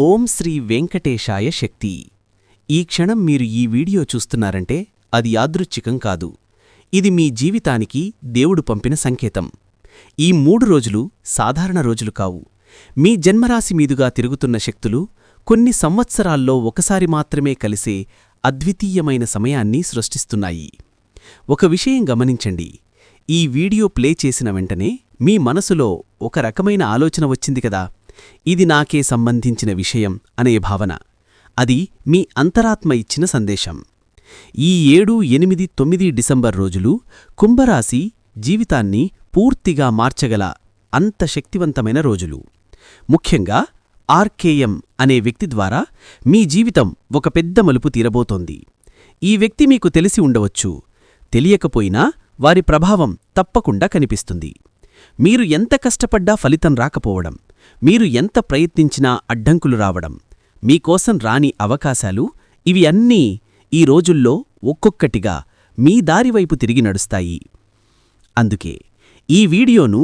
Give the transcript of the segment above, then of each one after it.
ఓం శ్రీ వెంకటేశాయ శక్తి. ఈ క్షణం మీరు ఈ వీడియో చూస్తున్నారంటే అది యాదృచ్ఛికం కాదు. ఇది మీ జీవితానికి దేవుడు పంపిన సంకేతం. ఈ మూడు రోజులు సాధారణ రోజులు కావు. మీ జన్మరాశి మీదుగా తిరుగుతున్న శక్తులు కొన్ని సంవత్సరాల్లో ఒకసారి మాత్రమే కలిసే అద్వితీయమైన సమయాన్ని సృష్టిస్తున్నాయి. ఒక విషయం గమనించండి. ఈ వీడియో ప్లే చేసిన వెంటనే మీ మనసులో ఒక రకమైన ఆలోచన వచ్చింది కదా? ఇది నాకే సంబంధించిన విషయం అనే భావన. అది మీ అంతరాత్మ ఇచ్చిన సందేశం. ఈ ఏడు ఎనిమిది తొమ్మిది డిసెంబర్ రోజులు కుంభరాశి జీవితాన్ని పూర్తిగా మార్చగల అంత శక్తివంతమైన రోజులు. ముఖ్యంగా ఆర్కేఎం అనే వ్యక్తి ద్వారా మీ జీవితం ఒక పెద్ద మలుపు తీరబోతోంది. ఈ వ్యక్తి మీకు తెలిసి ఉండవచ్చు. తెలియకపోయినా వారి ప్రభావం తప్పకుండా కనిపిస్తుంది. మీరు ఎంత కష్టపడ్డా ఫలితం రాకపోవడం మీరు ఎంత ప్రయత్నించినా అడ్డంకులు రావడం మీకోసం రాని అవకాశాలు ఇవి అన్నీ ఈ రోజుల్లో ఒక్కొక్కటిగా మీ దారివైపు తిరిగి నడుస్తాయి. అందుకే ఈ వీడియోను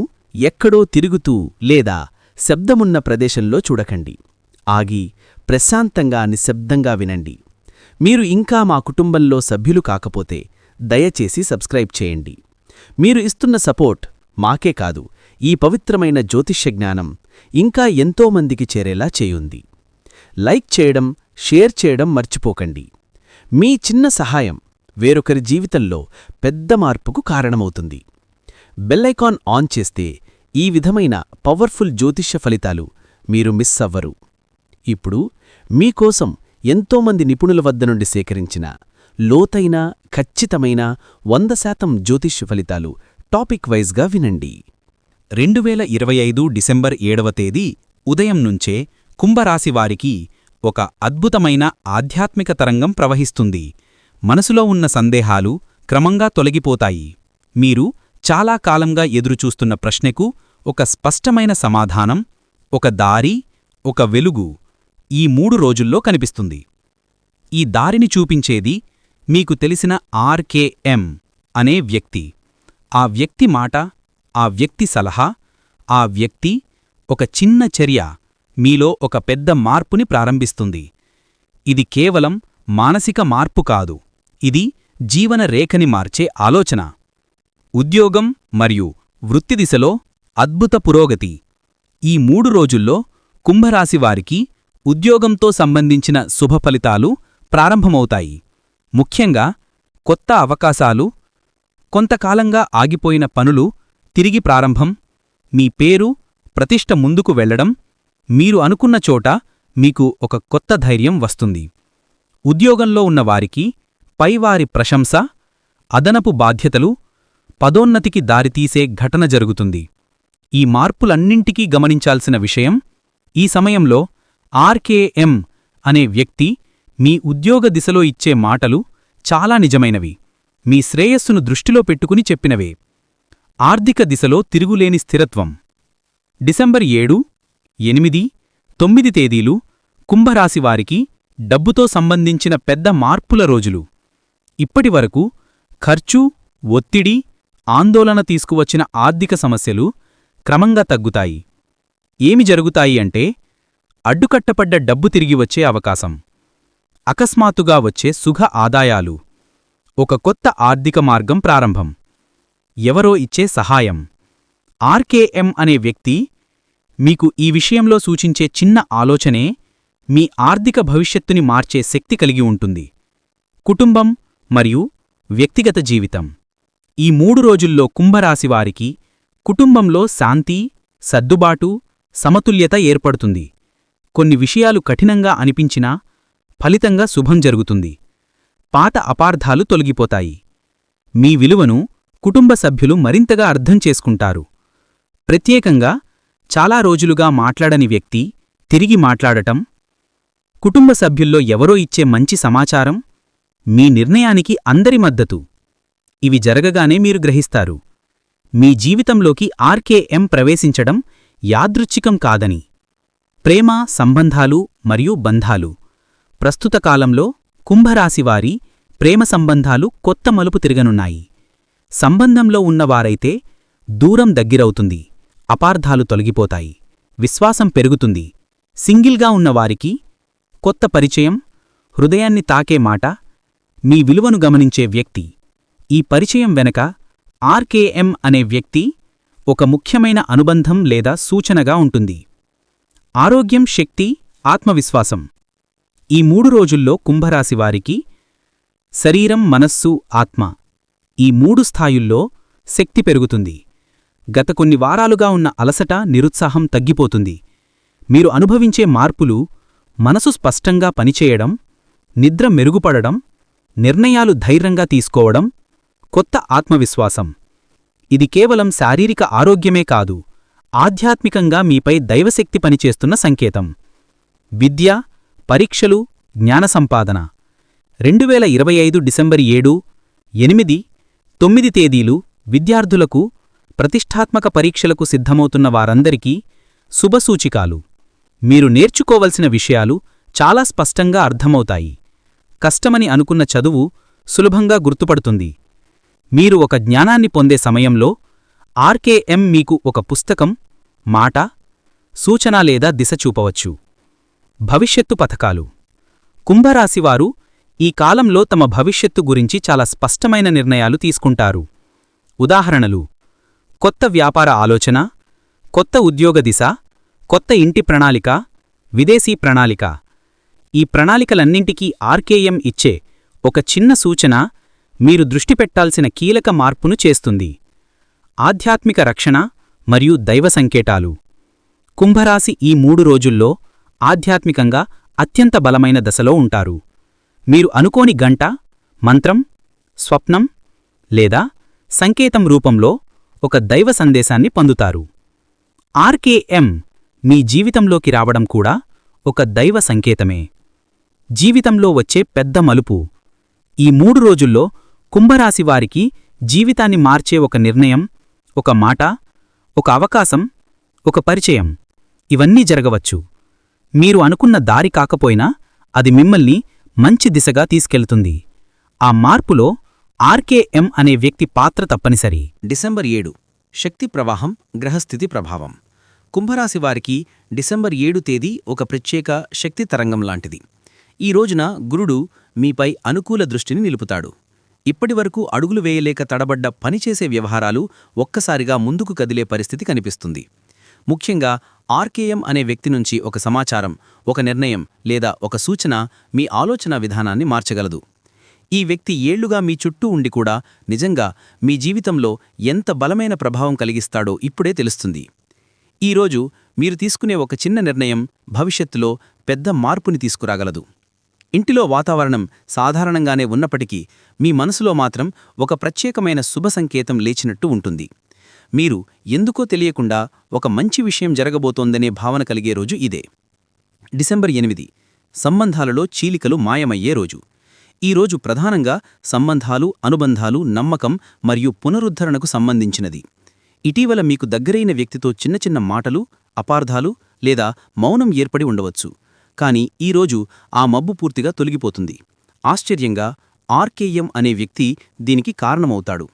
ఎక్కడో తిరుగుతూ లేదా శబ్దమున్న ప్రదేశంలో చూడకండి. ఆగి ప్రశాంతంగా నిశ్శబ్దంగా వినండి. మీరు ఇంకా మా కుటుంబంలో సభ్యులు కాకపోతే దయచేసి సబ్స్క్రైబ్ చేయండి. మీరు ఇస్తున్న సపోర్ట్ మాకే కాదు ఈ పవిత్రమైన జ్యోతిష్య జ్ఞానం ఇంకా ఎంతోమందికి చేరేలా చేయుంది. లైక్ చేయడం షేర్ చేయడం మర్చిపోకండి. మీ చిన్న సహాయం వేరొకరి జీవితంలో పెద్ద మార్పుకు కారణమవుతుంది. బెల్లైకాన్ ఆన్ చేస్తే ఈ విధమైన పవర్ఫుల్ జ్యోతిష్య ఫలితాలు మీరు మిస్ అవ్వరు. ఇప్పుడు మీకోసం ఎంతోమంది నిపుణుల వద్ద నుండి సేకరించిన లోతైన ఖచ్చితమైన వంద శాతం జ్యోతిష్య ఫలితాలు టాపిక్ వైజ్గా వినండి. రెండు వేల ఇరవై ఐదు డిసెంబర్ ఏడవ తేదీ ఉదయం నుంచే కుంభరాశివారికి ఒక అద్భుతమైన ఆధ్యాత్మిక తరంగం ప్రవహిస్తుంది. మనసులో ఉన్న సందేహాలు క్రమంగా తొలగిపోతాయి. మీరు చాలా కాలంగా ఎదురుచూస్తున్న ప్రశ్నకు ఒక స్పష్టమైన సమాధానం ఒక దారి ఒక వెలుగు ఈ మూడు రోజుల్లో కనిపిస్తుంది. ఈ దారిని చూపించేది మీకు తెలిసిన ఆర్కేఎం అనే వ్యక్తి. ఆ వ్యక్తి మాట ఆ వ్యక్తి సలహా ఆ వ్యక్తి ఒక చిన్న చర్య మీలో ఒక పెద్ద మార్పుని ప్రారంభిస్తుంది. ఇది కేవలం మానసిక మార్పు కాదు ఇది జీవన రేఖని మార్చే ఆలోచన. ఉద్యోగం మరియు వృత్తి దిశలో అద్భుత పురోగతి. ఈ మూడు రోజుల్లో కుంభరాశివారికి ఉద్యోగంతో సంబంధించిన శుభఫలితాలు ప్రారంభమవుతాయి. ముఖ్యంగా కొత్త అవకాశాలు కొంతకాలంగా ఆగిపోయిన పనులు తిరిగి ప్రారంభం. మీ పేరు ప్రతిష్ట ముందుకు వెళ్ళడం మీరు అనుకున్న చోట మీకు ఒక కొత్త ధైర్యం వస్తుంది. ఉద్యోగంలో ఉన్నవారికి పైవారి ప్రశంస అదనపు బాధ్యతలు పదోన్నతికి దారితీసే ఘటన జరుగుతుంది. ఈ మార్పులన్నింటికీ గమనించాల్సిన విషయం ఈ సమయంలో ఆర్కేఎం అనే వ్యక్తి మీ ఉద్యోగ దిశలో ఇచ్చే మాటలు చాలా నిజమైనవి. మీ శ్రేయస్సును దృష్టిలో పెట్టుకుని చెప్పినవే. ఆర్థిక దిశలో తిరుగులేని స్థిరత్వం. డిసెంబర్ ఏడు ఎనిమిది తొమ్మిది తేదీలు కుంభరాశివారికి డబ్బుతో సంబంధించిన పెద్ద మార్పుల రోజులు. ఇప్పటివరకు ఖర్చు ఒత్తిడి ఆందోళన తీసుకువచ్చిన ఆర్థిక సమస్యలు క్రమంగా తగ్గుతాయి. ఏమి జరుగుతాయి అంటే అడ్డుకట్టపడ్డ డబ్బు తిరిగి వచ్చే అవకాశం. అకస్మాత్తుగా వచ్చే సుఖ ఆదాయాలు. ఒక కొత్త ఆర్థిక మార్గం ప్రారంభం. ఎవరో ఇచ్చే సహాయం. ఆర్కేఎం అనే వ్యక్తి మీకు ఈ విషయంలో సూచించే చిన్న ఆలోచనే మీ ఆర్థిక భవిష్యత్తుని మార్చే శక్తి కలిగి ఉంటుంది. కుటుంబం మరియు వ్యక్తిగత జీవితం. ఈ మూడు రోజుల్లో కుంభరాశివారికి కుటుంబంలో శాంతి సర్దుబాటు సమతుల్యత ఏర్పడుతుంది. కొన్ని విషయాలు కఠినంగా అనిపించినా ఫలితంగా శుభం జరుగుతుంది. పాత అపార్థాలు తొలగిపోతాయి. మీ విలువను కుటుంబ సభ్యులు మరింతగా అర్థం చేసుకుంటారు. ప్రత్యేకంగా చాలా రోజులుగా మాట్లాడని వ్యక్తి తిరిగి మాట్లాడటం కుటుంబ సభ్యుల్లో ఎవరో ఇచ్చే మంచి సమాచారం మీ నిర్ణయానికి అందరి మద్దతు. ఇవి జరగగానే మీరు గ్రహిస్తారు. మీ జీవితంలోకి ఆర్కేఎం ప్రవేశించడం యాదృచ్ఛికం కాదని. ప్రేమ సంబంధాలు మరియు బంధాలు. ప్రస్తుత కాలంలో కుంభరాశివారి ప్రేమ సంబంధాలు కొత్త మలుపు తిరగనున్నాయి. సంబంధంలో ఉన్నవారైతే దూరం దగ్గరవుతుంది అపార్థాలు తొలగిపోతాయి విశ్వాసం పెరుగుతుంది. సింగిల్గా ఉన్నవారికి కొత్త పరిచయం హృదయాన్ని తాకే మాట మీ విలువను గమనించే వ్యక్తి. ఈ పరిచయం వెనక ఆర్కేఎం అనే వ్యక్తి ఒక ముఖ్యమైన అనుబంధం లేదా సూచనగా ఉంటుంది. ఆరోగ్యం శక్తి ఆత్మవిశ్వాసం. ఈ మూడు రోజుల్లో కుంభరాశివారికి శరీరం మనస్సు ఆత్మ. ఈ మూడు స్థాయుల్లో శక్తి పెరుగుతుంది. గత కొన్ని వారాలుగా ఉన్న అలసట నిరుత్సాహం తగ్గిపోతుంది. మీరు అనుభవించే మార్పులు మనసు స్పష్టంగా పనిచేయడం నిద్ర మెరుగుపడడం నిర్ణయాలు ధైర్యంగా తీసుకోవడం కొత్త ఆత్మవిశ్వాసం. ఇది కేవలం శారీరక ఆరోగ్యమే కాదు ఆధ్యాత్మికంగా మీపై దైవశక్తి పనిచేస్తున్న సంకేతం. విద్య పరీక్షలు జ్ఞాన సంపాదన. రెండు వేల ఇరవై ఐదు డిసెంబర్ ఏడు ఎనిమిది తొమ్మిది తేదీలు విద్యార్థులకు ప్రతిష్టాత్మక పరీక్షలకు సిద్ధమవుతున్న వారందరికీ శుభసూచికాలు. మీరు నేర్చుకోవలసిన విషయాలు చాలా స్పష్టంగా అర్థమవుతాయి. కష్టమని అనుకున్న చదువు సులభంగా గుర్తుపడుతుంది. మీరు ఒక జ్ఞానాన్ని పొందే సమయంలో ఆర్కేఎం మీకు ఒక పుస్తకం మాట సూచన లేదా దిశ చూపవచ్చు. భవిష్యత్తు పథకాలు. కుంభరాశివారు ఈ కాలంలో తమ భవిష్యత్తు గురించి చాలా స్పష్టమైన నిర్ణయాలు తీసుకుంటారు. ఉదాహరణలు కొత్త వ్యాపార ఆలోచన కొత్త ఉద్యోగ దిశ కొత్త ఇంటి ప్రణాళిక విదేశీ ప్రణాళిక. ఈ ప్రణాళికలన్నింటికీ ఆర్కేఎం ఇచ్చే ఒక చిన్న సూచన మీరు దృష్టి పెట్టాల్సిన కీలక మార్పును చేస్తుంది. ఆధ్యాత్మిక రక్షణ మరియు దైవ సంకేటాలు కుంభరాశి ఈ మూడు రోజుల్లో ఆధ్యాత్మికంగా అత్యంత బలమైన దశలో ఉంటారు. మీరు అనుకోని గంట మంత్రం స్వప్నం లేదా సంకేతం రూపంలో ఒక దైవ సందేశాన్ని పొందుతారు. ఆర్కేఎం మీ జీవితంలోకి రావడం కూడా ఒక దైవ సంకేతమే. జీవితంలో వచ్చే పెద్ద మలుపు. ఈ మూడు రోజుల్లో కుంభరాశివారికి జీవితాన్ని మార్చే ఒక నిర్ణయం ఒక మాట ఒక అవకాశం ఒక పరిచయం. ఇవన్నీ జరగవచ్చు. మీరు అనుకున్న దారి కాకపోయినా అది మిమ్మల్ని మంచి దిశగా తీసుకెళ్తుంది. ఆ మార్పులో ఆర్కేఎం అనే వ్యక్తి పాత్ర తప్పనిసరి. డిసెంబర్ ఏడు శక్తి ప్రవాహం గ్రహస్థితి ప్రభావం. కుంభరాశి వారికి డిసెంబర్ ఏడు తేదీ ఒక ప్రత్యేక శక్తి తరంగం లాంటిది. ఈ రోజున గురుడు మీపై అనుకూల దృష్టిని నిలుపుతాడు. ఇప్పటివరకు అడుగులు వేయలేక తడబడ్డ పనిచేసే వ్యవహారాలు ఒక్కసారిగా ముందుకు కదిలే పరిస్థితి కనిపిస్తుంది. ముఖ్యంగా ఆర్కేఎం అనే వ్యక్తి నుంచి ఒక సమాచారం ఒక నిర్ణయం లేదా ఒక సూచన మీ ఆలోచన విధానాన్ని మార్చగలదు. ఈ వ్యక్తి ఏళ్ళుగా మీ చుట్టూ ఉండి కూడా నిజంగా మీ జీవితంలో ఎంత బలమైన ప్రభావం కలిగిస్తాడో ఇప్పుడే తెలుస్తుంది. ఈరోజు మీరు తీసుకునే ఒక చిన్న నిర్ణయం భవిష్యత్తులో పెద్ద మార్పుని తీసుకురాగలదు. ఇంటిలో వాతావరణం సాధారణంగానే ఉన్నప్పటికీ మీ మనసులో మాత్రం ఒక ప్రత్యేకమైన శుభ సంకేతం లేచినట్టు ఉంటుంది. మీరు ఎందుకో తెలియకుండా ఒక మంచి విషయం జరగబోతోందనే భావన కలిగే రోజు ఇదే. డిసెంబర్ ఎనిమిది సంబంధాలలో చీలికలు మాయమయ్యే రోజు. ఈ రోజు ప్రధానంగా సంబంధాలు అనుబంధాలు నమ్మకం మరియు పునరుద్ధరణకు సంబంధించినది. ఇటీవల మీకు దగ్గరైన వ్యక్తితో చిన్న చిన్న మాటలు అపార్థాలు లేదా మౌనం ఏర్పడి ఉండవచ్చు. కాని ఈరోజు ఆ మబ్బు పూర్తిగా తొలగిపోతుంది. ఆశ్చర్యంగా ఆర్కేఎం అనే వ్యక్తి దీనికి కారణమవుతాడు.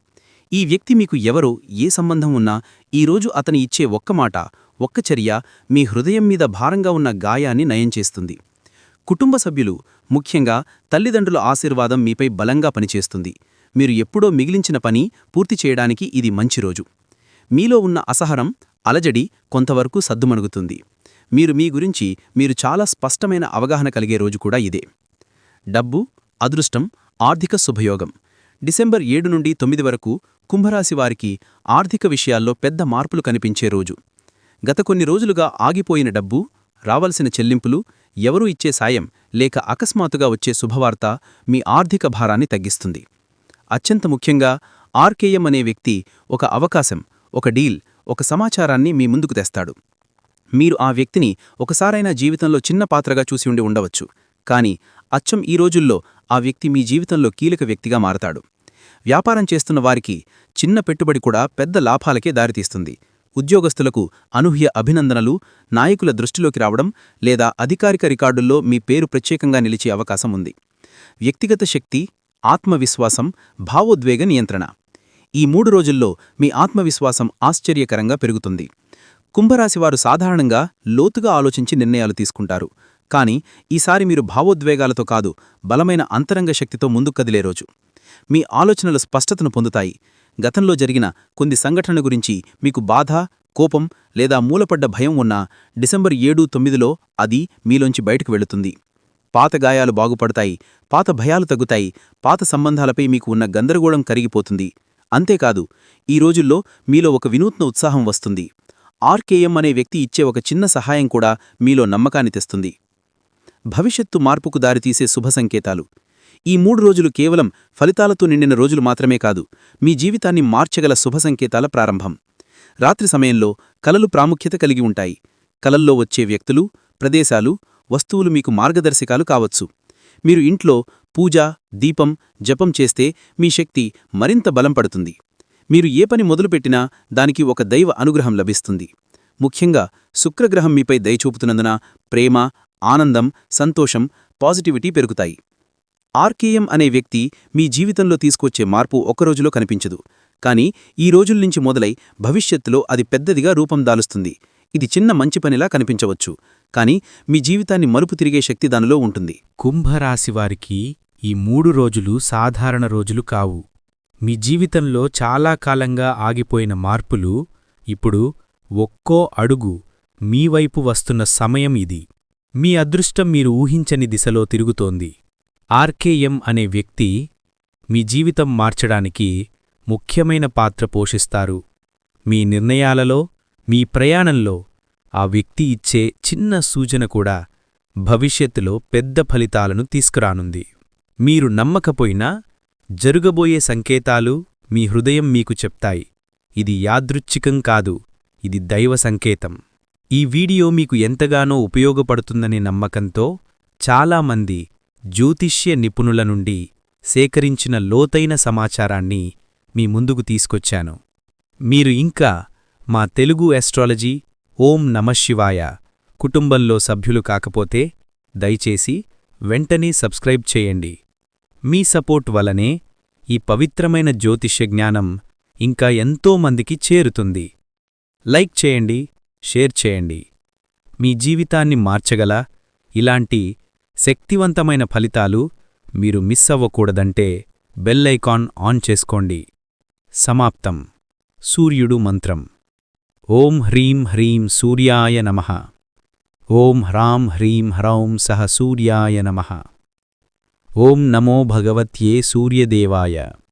ఈ వ్యక్తి మీకు ఎవరో ఏ సంబంధం ఉన్నా ఈరోజు అతని ఇచ్చే ఒక్క మాట ఒక్క చర్య మీ హృదయం మీద భారంగా ఉన్న గాయాన్ని నయం చేస్తుంది. కుటుంబ సభ్యులు ముఖ్యంగా తల్లిదండ్రుల ఆశీర్వాదం మీపై బలంగా పనిచేస్తుంది. మీరు ఎప్పుడో మిగిలించిన పని పూర్తి చేయడానికి ఇది మంచి రోజు. మీలో ఉన్న అసహనం అలజడి కొంతవరకు సద్దుమణుగుతుంది. మీరు మీ గురించి మీరు చాలా స్పష్టమైన అవగాహన కలిగే రోజు కూడా ఇదే. డబ్బు అదృష్టం ఆర్థిక శుభయోగం. డిసెంబర్ ఏడు నుండి తొమ్మిది వరకు కుంభరాశి వారికి ఆర్థిక విషయాల్లో పెద్ద మార్పులు కనిపించే రోజు. గత కొన్ని రోజులుగా ఆగిపోయిన డబ్బు రావలసిన చెల్లింపులు ఎవరూ ఇచ్చే సాయం లేక అకస్మాత్తుగా వచ్చే శుభవార్త మీ ఆర్థిక భారాన్ని తగ్గిస్తుంది. అత్యంత ముఖ్యంగా ఆర్కేఎం అనే వ్యక్తి ఒక అవకాశం ఒక డీల్ ఒక సమాచారాన్ని మీ ముందుకు తెస్తాడు. మీరు ఆ వ్యక్తిని ఒకసారైనా జీవితంలో చిన్న పాత్రగా చూసి ఉండి ఉండవచ్చు కానీ అచ్చం ఈ రోజుల్లో ఆ వ్యక్తి మీ జీవితంలో కీలక వ్యక్తిగా మారతాడు. వ్యాపారం చేస్తున్న వారికి చిన్న పెట్టుబడి కూడా పెద్ద లాభాలకే దారితీస్తుంది. ఉద్యోగస్తులకు అనూహ్య అభినందనలు నాయకుల దృష్టిలోకి రావడం లేదా అధికారిక రికార్డుల్లో మీ పేరు ప్రత్యేకంగా నిలిచే అవకాశం ఉంది. వ్యక్తిగత శక్తి ఆత్మవిశ్వాసం భావోద్వేగ నియంత్రణ. ఈ మూడు రోజుల్లో మీ ఆత్మవిశ్వాసం ఆశ్చర్యకరంగా పెరుగుతుంది. కుంభరాశివారు సాధారణంగా లోతుగా ఆలోచించి నిర్ణయాలు తీసుకుంటారు. కానీ ఈసారి మీరు భావోద్వేగాలతో కాదు బలమైన అంతరంగ శక్తితో ముందుకు కదిలే రోజు. మీ ఆలోచనలు స్పష్టతను పొందుతాయి. గతంలో జరిగిన కొన్ని సంఘటనల గురించి మీకు బాధ కోపం లేదా మూలపడ్డ భయం ఉన్నా డిసెంబర్ ఏడు తొమ్మిదిలో అది మీలోంచి బయటకు వెళుతుంది. పాత గాయాలు బాగుపడతాయి పాత భయాలు తగ్గుతాయి పాత సంబంధాలపై మీకు ఉన్న గందరగోళం కరిగిపోతుంది. అంతేకాదు ఈ రోజుల్లో మీలో ఒక వినూత్న ఉత్సాహం వస్తుంది. ఆర్కేఎం అనే వ్యక్తి ఇచ్చే ఒక చిన్న సహాయం కూడా మీలో నమ్మకాన్ని తెస్తుంది. భవిష్యత్తు మార్పుకు దారితీసే శుభ సంకేతాలు. ఈ మూడు రోజులు కేవలం ఫలితాలతో నిండిన రోజులు మాత్రమే కాదు మీ జీవితాన్ని మార్చగల శుభ సంకేతాల ప్రారంభం. రాత్రి సమయంలో కలలు ప్రాముఖ్యత కలిగి ఉంటాయి. కలల్లో వచ్చే వ్యక్తులు ప్రదేశాలు వస్తువులు మీకు మార్గదర్శకాలు కావచ్చు. మీరు ఇంట్లో పూజ దీపం జపం చేస్తే మీ శక్తి మరింత బలం పడుతుంది. మీరు ఏ పని మొదలుపెట్టినా దానికి ఒక దైవ అనుగ్రహం లభిస్తుంది. ముఖ్యంగా శుక్రగ్రహం మీపై దయచూపుతున్నందున ప్రేమ ఆనందం సంతోషం పాజిటివిటీ పెరుగుతాయి. ఆర్కేఎం అనే వ్యక్తి మీ జీవితంలో తీసుకొచ్చే మార్పు ఒక్కరోజులో కనిపించదు. కానీ ఈ రోజుల్నించి మొదలై భవిష్యత్తులో అది పెద్దదిగా రూపం దాలుస్తుంది. ఇది చిన్న మంచి పనిలా కనిపించవచ్చు. కానీ మీ జీవితాన్ని మలుపు తిరిగే శక్తి దానిలో ఉంటుంది. కుంభరాశివారికి ఈ మూడు రోజులు సాధారణ రోజులు కావు. మీ జీవితంలో చాలా కాలంగా ఆగిపోయిన మార్పులు ఇప్పుడు ఒక్కో అడుగు మీ వైపు వస్తున్న సమయం ఇది. మీ అదృష్టం మీరు ఊహించని దిశలో తిరుగుతోంది. ఆర్కేఎం అనే వ్యక్తి మీ జీవితం మార్చడానికి ముఖ్యమైన పాత్ర పోషిస్తారు. మీ నిర్ణయాలలో మీ ప్రయాణంలో ఆ వ్యక్తి ఇచ్చే చిన్న సూచన కూడా భవిష్యత్తులో పెద్ద ఫలితాలను తీసుకురానుంది. మీరు నమ్మకపోయినా జరుగబోయే సంకేతాలు మీ హృదయం మీకు చెప్తాయి. ఇది యాదృచ్ఛికం కాదు ఇది దైవ సంకేతం. ఈ వీడియో మీకు ఎంతగానో ఉపయోగపడుతుందనే నమ్మకంతో చాలామంది జ్యోతిష్య నిపుణుల నుండి సేకరించిన లోతైన సమాచారాన్ని మీ ముందుకు తీసుకొచ్చాను. మీరు ఇంకా మా తెలుగు ఎస్ట్రాలజీ ఓం నమశివాయ కుటుంబంలో సభ్యులు కాకపోతే దయచేసి వెంటనే సబ్స్క్రైబ్ చేయండి. మీ సపోర్ట్ వలనే ఈ పవిత్రమైన జ్యోతిష్య జ్ఞానం ఇంకా ఎంతో మందికి చేరుతుంది. లైక్ చేయండి షేర్ చేయండి. మీ జీవితాన్ని మార్చగల ఇలాంటి శక్తివంతమైన ఫలితాలు మీరు మిస్ అవ్వకూడదంటే బెల్ ఐకాన్ ఆన్ చేసుకోండి. సమాప్తం. సూర్యుడు మంత్రం. ఓం హ్రీం హ్రీం సూర్యాయ నమః. ఓం హ్రాం హ్రీం హ్రౌం సహ సూర్యాయ నమః. ఓం నమో భగవత్యే సూర్యదేవాయ.